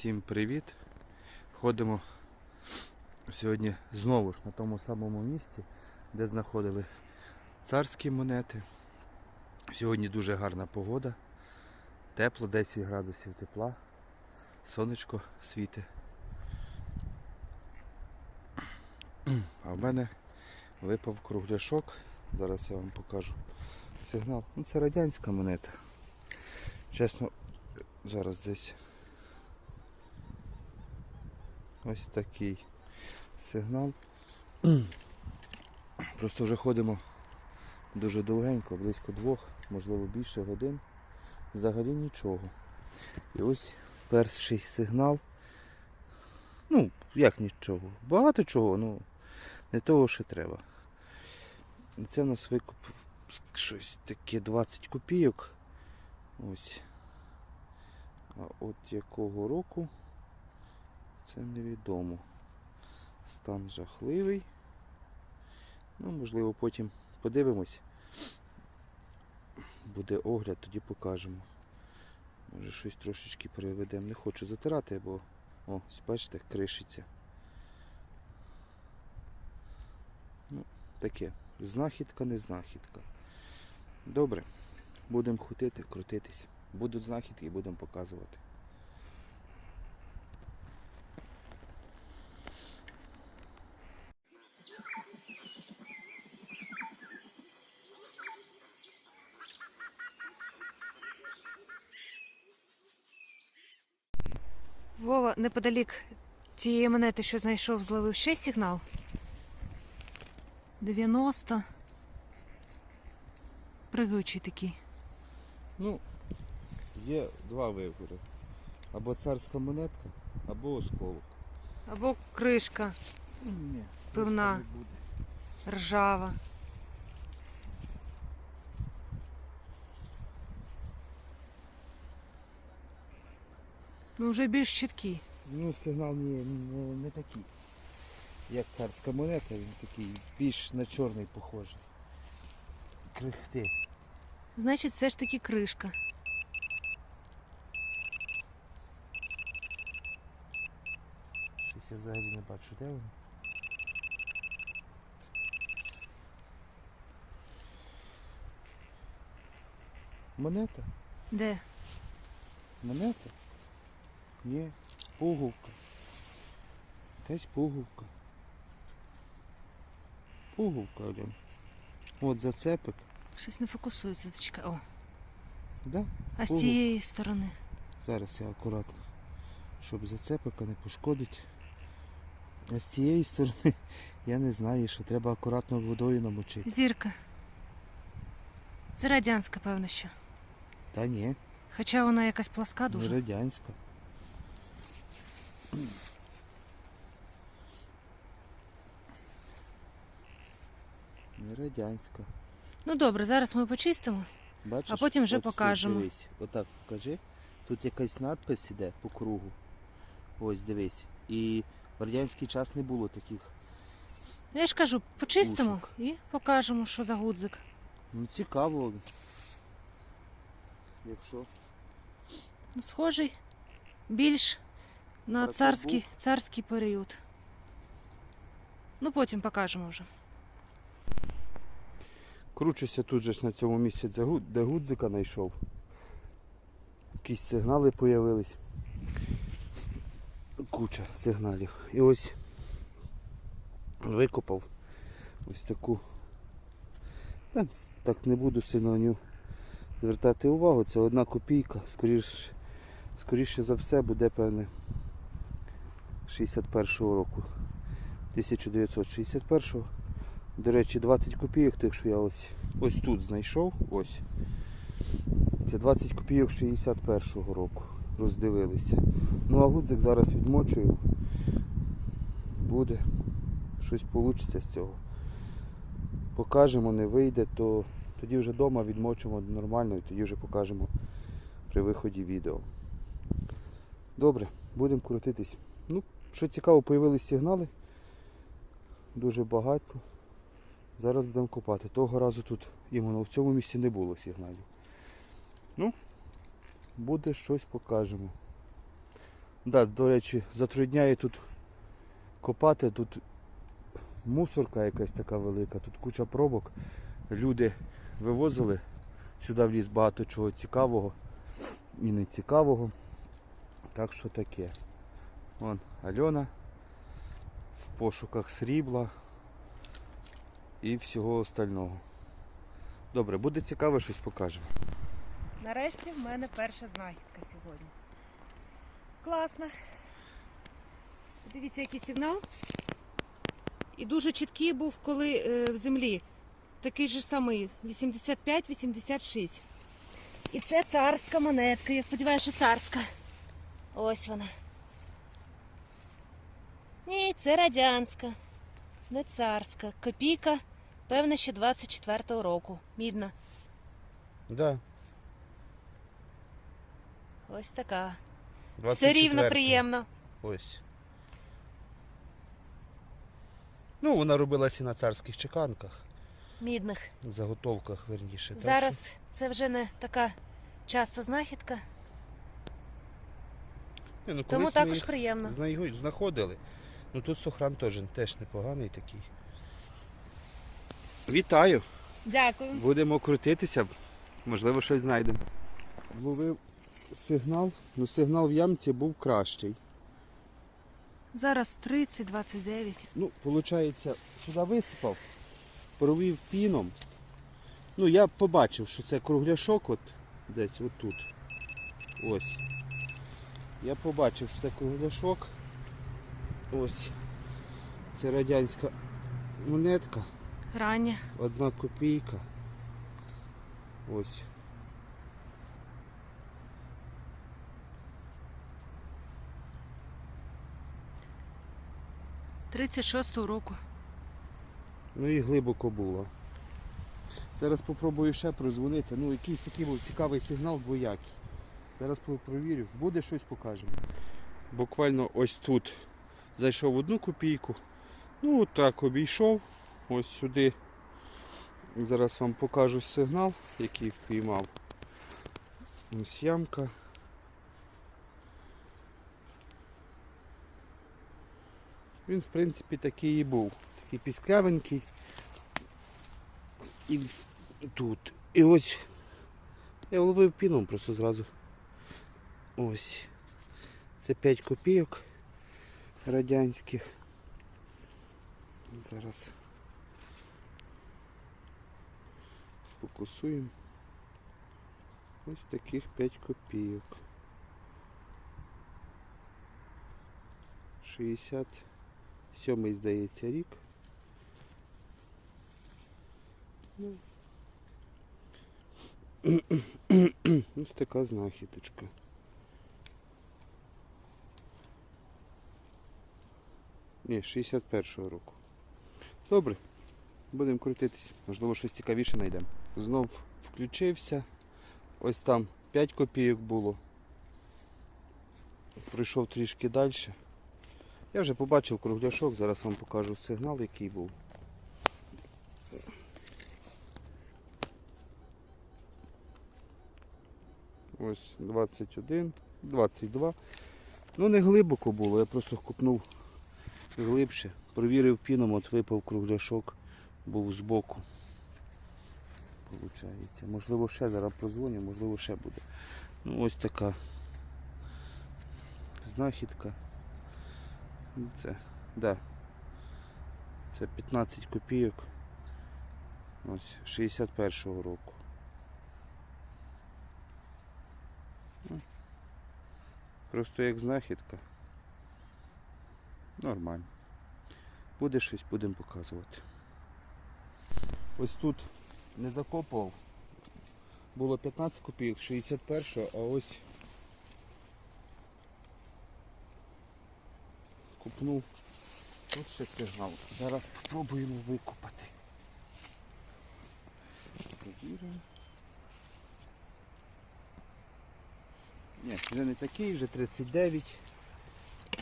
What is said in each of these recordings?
Всім привіт! Ходимо сьогодні знову ж на тому самому місці, де знаходили царські монети. Сьогодні дуже гарна погода, тепло, 10 градусів тепла, сонечко світить. А в мене випав кругляшок. Зараз я вам покажу сигнал. Ну, це радянська монета. Чесно, зараз десь ось такий сигнал. Просто вже ходимо дуже довгенько, близько двох, можливо більше годин. Взагалі нічого. І ось перший сигнал. Ну, як нічого. Багато чого, ну не того, що треба. Це у нас викуп щось таке 20 копійок. Ось. А от якого року це невідомо. Стан жахливий. Ну, можливо, потім подивимось. Буде огляд, тоді покажемо. Може щось трошечки переведемо. Не хочу затирати, бо о, бачите, кришиться. Ну, таке. Знахідка, не знахідка. Добре. Будемо ходити, крутитись. Будуть знахідки будемо показувати. Вова, неподалік тієї монети, що знайшов, зловив ще сигнал. 90. Пригаючий такий. Ну, є два вибори. Або царська монетка, або осколок. Або кришка Ні, Пивна. ржава. Ну, вже більш чіткий. Ну, сигнал не, не, не такий. Як царська монета, він такий більш на чорний похожий. Крихти. Значить, все ж таки кришка. Щось я взагалі не бачу, де воно. Монета? Де? Монета? Ні. Пуговка. Якась пуговка. Пуговка, Альон. От зацепик. Щось не фокусується. Зачекай. О. Да? А з цієї сторони. Зараз я акуратно. Щоб зацепика не пошкодить. А з цієї сторони я не знаю, що треба акуратно водою намочити. Зірка. Це радянська, певно, що. Та ні, Хоча вона якась пласка не дуже. радянська. Не радянська. Ну добре, зараз ми почистимо. Бачиш? А потім вже От тут покажемо. Дивись, отак покажи. Тут якась надпис іде по кругу. Ось дивись. І в радянський час не було таких. Я ж кажу, почистимо Ушок. і покажемо, що за гудзик. Ну цікаво. Якщо. Ну, Схожий більш на царський, царський період. Ну потім покажемо вже. Кручуся тут же ж на цьому місці, де гудзика знайшов. Якісь сигнали з'явились. Куча сигналів. І ось викопав ось таку. Так не буду сильно на нього звертати увагу. Це одна копійка. Скоріше, скоріше за все буде певне 61-го року. 1961-го. До речі, 20 копійок, тих, що я ось, ось тут знайшов. Ось. Це 20 копійок 61-го року. Роздивилися. Ну а гудзик зараз відмочую. Буде. Щось вийде з цього. Покажемо, не вийде, то тоді вже вдома відмочимо нормально і тоді вже покажемо при виході відео. Добре, будемо крутитись. Що цікаво, появились сигнали. Дуже багато. Зараз будемо копати. Того разу тут іменно в цьому місці не було сигналів. Ну, буде щось покажемо. Да, до речі, затрудняє тут копати, тут мусорка якась така велика, тут куча пробок. Люди вивозили сюди в ліс багато чого цікавого і нецікавого. Так що таке. Вон Альона в пошуках срібла і всього остального. Добре, буде цікаво, щось покажемо. Нарешті в мене перша знахідка сьогодні. Класно. Дивіться, який сигнал. І дуже чіткий був, коли е, в землі. Такий же самий 85-86. І це царська монетка. Я сподіваюся, що царська. Ось вона. Ні, це радянська. Не царська. Копійка, певне, ще 24-го року. Мідна. Да, Ось така. Все рівно приємно. Ось. Ну, вона робилася на царських чеканках, Мідних. заготовках, верніше. так Зараз це вже не така часта знахідка, що- Ні, ну, тому також їх приємно. знаходили. Ну тут сохран теж, теж непоганий такий. Вітаю! Дякую. Будемо крутитися, можливо, щось знайдемо. Ловив сигнал, ну сигнал в ямці був кращий. Зараз 30-29. Ну, виходить, сюди висипав, провів піном. Ну, я побачив, що це кругляшок от десь отут. Ось. Я побачив, що це кругляшок. Ось. Це радянська монетка, Рання. одна копійка. Ось. — 36-го року. Ну і глибоко було. Зараз спробую ще прозвонити. Ну, якийсь такий був цікавий сигнал двоякий. Зараз провірю. Буде щось покажемо. Буквально ось тут зайшов одну копійку. Ну, так обійшов. Ось сюди. Зараз вам покажу сигнал, який впіймав. Ось ямка. Він, в принципі, такий і був. Такий пісклявенький. І тут. І ось я ловив піном просто зразу. Ось. Це 5 копійок радянських. Зараз сфокусуємо. Ось таких 5 копійок. 67 здається рік. Ну. Ось така знахідочка. Ні, 61-го року. Добре, будемо крутитись. Можливо, щось цікавіше знайдемо. Знов включився. Ось там 5 копійок було. Пройшов трішки далі. Я вже побачив кругляшок, зараз вам покажу сигнал, який був. Ось 21, 22. Ну не глибоко було, я просто купнув глибше. Провірив піном, от випав кругляшок, був збоку. Получається. Можливо, ще зараз прозвоню, можливо, ще буде. Ну ось така знахідка. Це, да. Це 15 копійок. Ось 61-го року. Ну, Просто як знахідка. Нормально. Буде щось, будемо показувати. Ось тут не закопував. Було 15 копійок, 61, а ось купнув. Тут ще сигнал. Зараз спробуємо викопати. Провіримо. Ні, вже не такий, вже 39.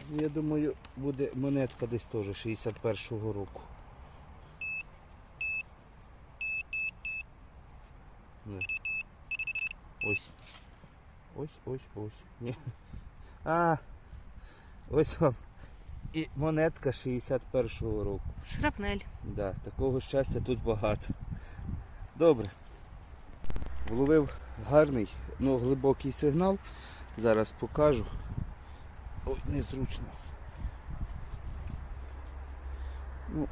Ну, Я думаю, буде монетка десь теж 61-го року. Не. Ось. Ось, ось, ось. Ні. А, Ось вам і монетка 61-го року. Шрапнель. Да, такого щастя тут багато. Добре. Вловив гарний, ну глибокий сигнал. Зараз покажу. Ой, незручно. Ну,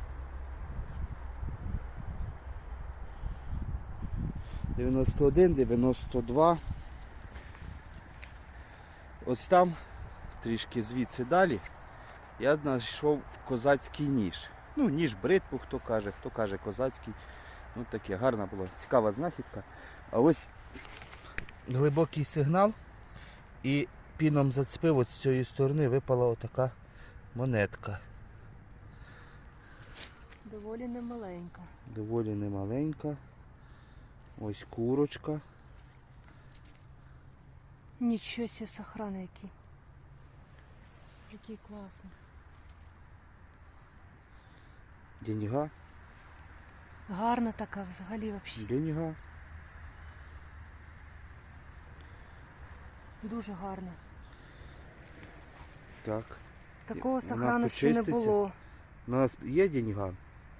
91, 92. Ось там, трішки звідси далі, я знайшов козацький ніж. Ну, ніж бритву, хто каже, хто каже козацький. Ну таке, гарна була, цікава знахідка. А ось глибокий сигнал і піном зацепив, от з цієї сторони випала отака монетка. Доволі немаленька. Доволі немаленька. Ось курочка. Нічого себе сохрани який. Який класний. Деньга. Гарна така взагалі взагалі. Деньга. Дуже гарна. Так. Такого Вона сохрану ще не було. У нас є деньга.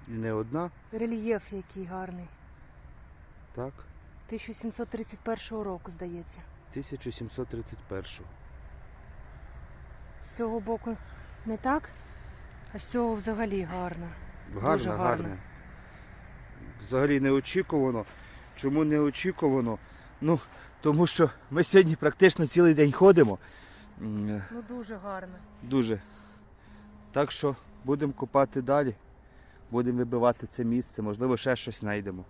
І не одна. Рельєф який гарний. Так. 1731 року, здається. 1731. З цього боку не так, а з цього взагалі гарно. Гарна, Дуже гарна. гарна. Взагалі неочікувано. Чому неочікувано? Ну, тому що ми сьогодні практично цілий день ходимо. Ну дуже гарно. Дуже. Так що будемо копати далі. Будемо вибивати це місце, можливо, ще щось знайдемо.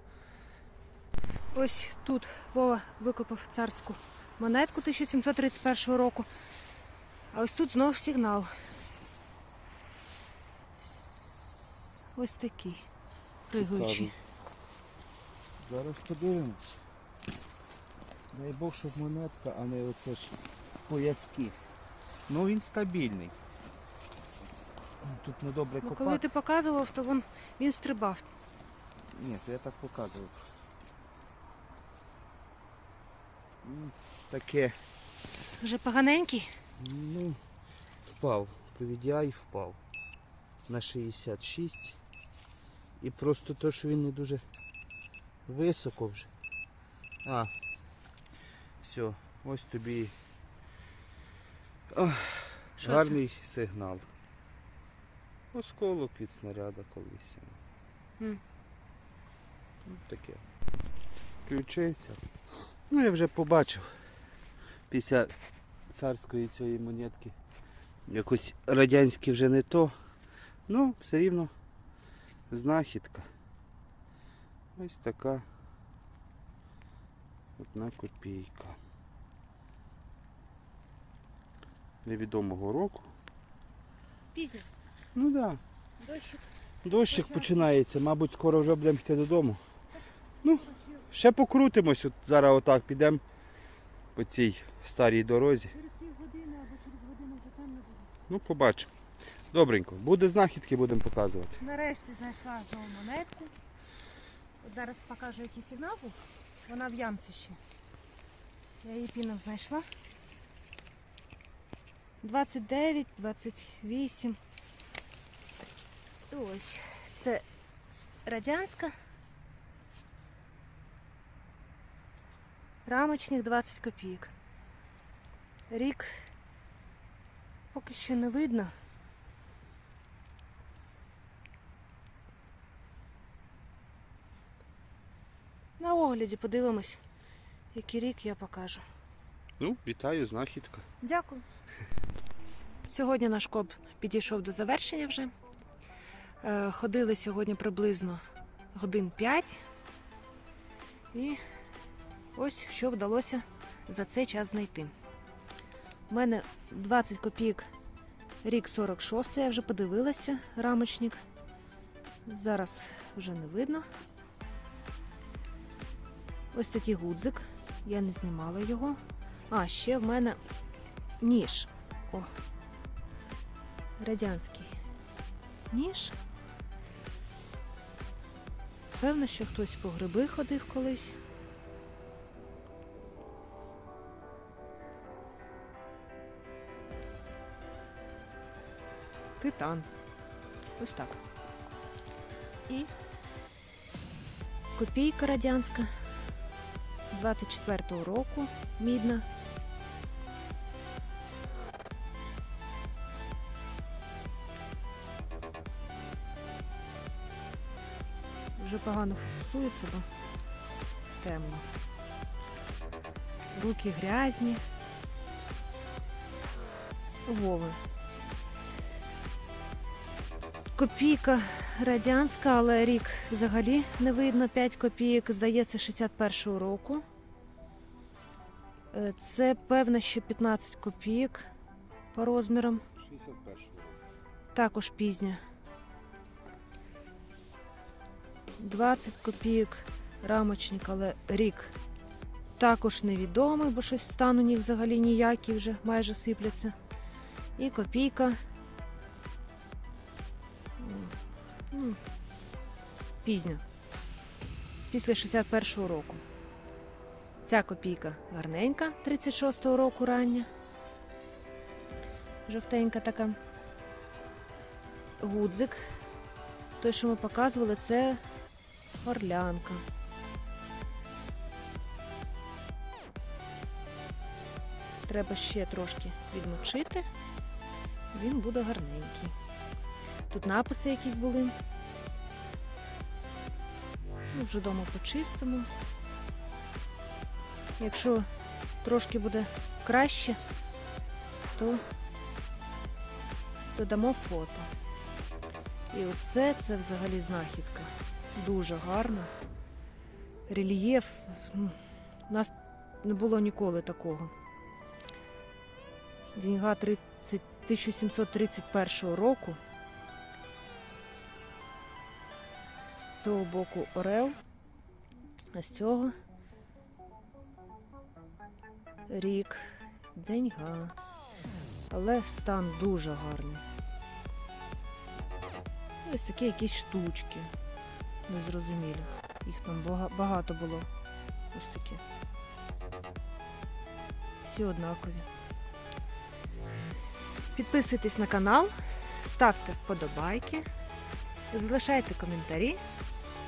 Ось тут Вова викопав царську монетку 1731 року. А ось тут знов сигнал. Ось такий. Пригаючий. Зараз подивимось. Дай Бог, щоб монетка, а не оце ж пояски. Ну він стабільний. Тут недобре Бо копати. коли ти показував, то він, він стрибав. Ні, то я так показував просто. Таке, Вже поганенький. ну, впав. По VDI впав. На 66. І просто то, що він не дуже високо вже. А. Все, ось тобі. Ох, гарний сигнал. Осколок від снаряда колись. М. Ну, таке. Включився. Ну, я вже побачив. Після царської цієї монетки. Якось радянські вже не то. Ну, все рівно знахідка. Ось така одна копійка. Невідомого року. Пізно. Ну так. Да. Дощик. Дощик починається, мабуть, скоро вже будемо йти додому. Ну, ще покрутимось, от зараз отак підемо по цій старій дорозі. Через півгодини або через годину вже темно буде. Ну, побачимо. Добренько. Буде знахідки, будемо показувати. Нарешті знайшла знову монетку. От зараз покажу, який сигнал був. Вона в ямці ще. Я її піном знайшла. 29, 28. Ось. Це радянська. Рамочник 20 копійок. Рік поки що не видно. На огляді подивимось, який рік я покажу. Ну, вітаю, знахідка. Дякую. Сьогодні наш коп підійшов до завершення вже. Е, Ходили сьогодні приблизно годин 5. І ось що вдалося за цей час знайти. У мене 20 копійок рік 46, я вже подивилася, рамочник. Зараз вже не видно. Ось такий гудзик. Я не знімала його. А, ще в мене ніж. О. Радянський ніж. Певно, що хтось по гриби ходив колись. Титан. Ось так. І копійка радянська 24-го року, мідна. Вже погано фокусується, бо темно. Руки грязні. Вови. Копійка радянська, але рік взагалі не видно. 5 копійок, здається, 61-го року. Е, Це певно, що 15 копійок по розмірам. 61 року. Також пізня. 20 копійок рамочник, але рік також невідомий, бо щось стан у них взагалі ніякий вже майже сипляться. І копійка. Пізня. Після 61-го року. Ця копійка гарненька, 36-го року рання. Жовтенька така гудзик. Той, що ми показували, це орлянка. Треба ще трошки відмочити. Він буде гарненький. Тут написи якісь були. Ну, вже вдома почистимо. Якщо трошки буде краще, то додамо фото. І оце це взагалі знахідка. Дуже гарно. Рельєф. ну, У нас не було ніколи такого. Деньга 30, 1731 року. Цього боку Орел, а з цього рік, деньга. Але стан дуже гарний. Ось такі якісь штучки. Незрозумілі. Їх там багато було. Ось такі. Всі однакові. Підписуйтесь на канал, ставте вподобайки, залишайте коментарі